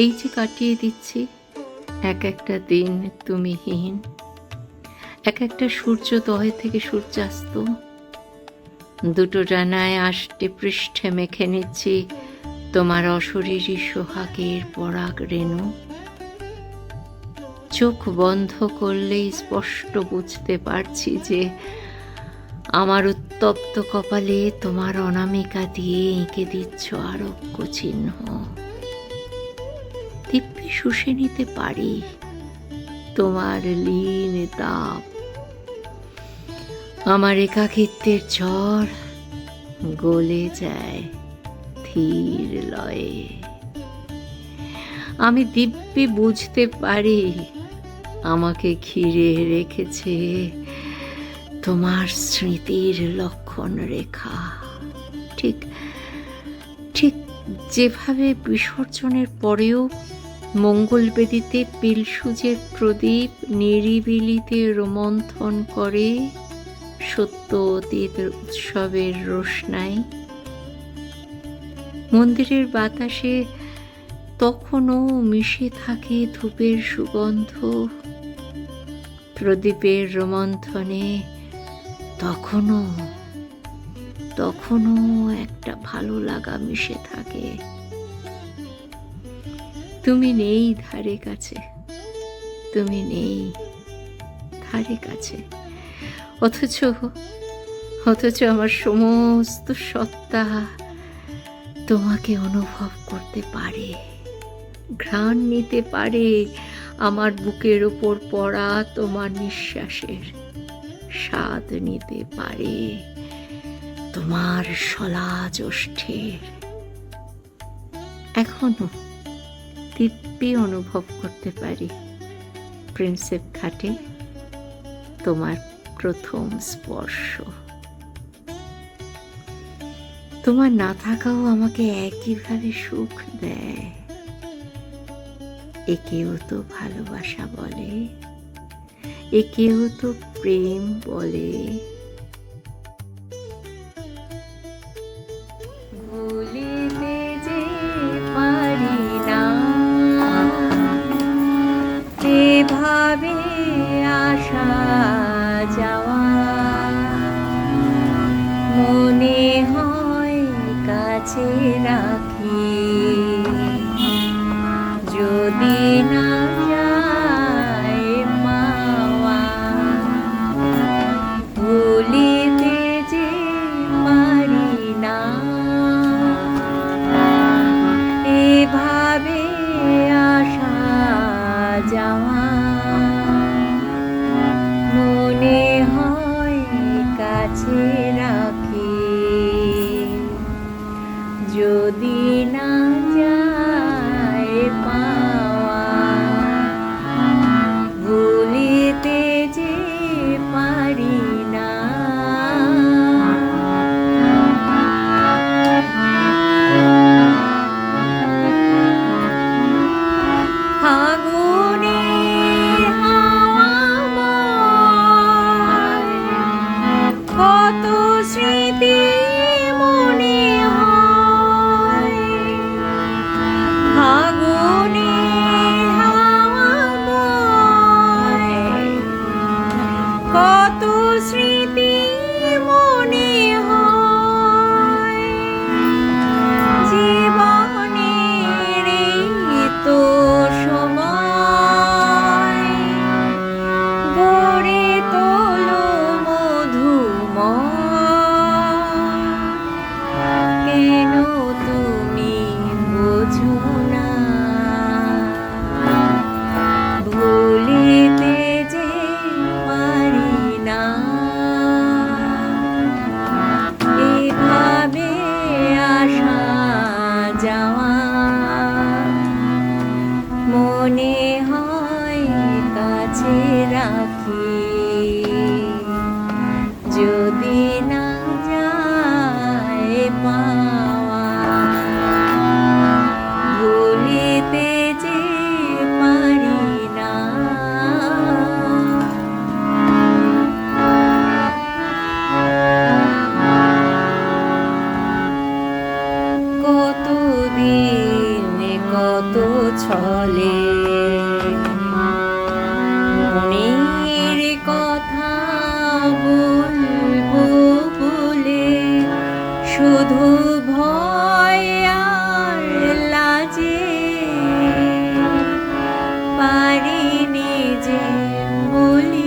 এই যে কাটিয়ে দিচ্ছি, এক একটা দিন তুমিহীন এক একটা সূর্যোদয় থেকে সূর্যাস্ত। দুটো ডানায় আষ্টে পৃষ্ঠে মেখে নিচ্ছি তোমার অশরীরী সোহাগের পরাগ রেণু। চোখ বন্ধ করলেই স্পষ্ট বুঝতে পারছি যে আমার উত্তপ্ত কপালে তোমার অনামিকা দিয়ে এঁকে দিচ্ছ আরোগ্য চিহ্ন। দিব্যি শুষে নিতে পারি। তোমার লীন তাপ, আমার একাকিত্বের ঝড় গলে যায় ধীর লয়ে। আমি দিব্যি বুঝতে পারি আমাকে ঘিরে রেখেছে তোমার স্মৃতির লক্ষণ রেখা। ঠিক ঠিক যেভাবে বিসর্জনের পরেও মঙ্গলবেদিতে পিলসুজের প্রদীপ নিরিবিলিতে রোমন্থন করে সত্য অতীত উৎসবের রোশনাই মন্দিরের বাতাসে তখনও মিশে থাকে ধূপের সুগন্ধ। প্রদীপের রোমন্থনে তখনও তখনও একটা ভালো লাগা মিশে থাকে। তুমি নেই ধারে কাছে। তুমি নেই ধারে কাছে। অথচ অথচ আমার সমস্ত সত্তা তোমাকে অনুভব করতে পারে, ঘ্রাণ নিতে পারে আমার বুকের ওপর পড়া তোমার নিঃশ্বাসের স্বাদ নিতে পারে তোমার সলাজ ওষ্ঠের। এখনও দিব্যি অনুভব করতে পারি। প্রিন্সেপ ঘাটে তোমার প্রথম স্পর্শ। তোমার না থাকাও আমাকে একইভাবে সুখ দেয়। একেও তো ভালোবাসা বলে, একেও তো প্রেম বলে। যদি যাওয়া। মনে হয় কাছে রাখি। পারিনি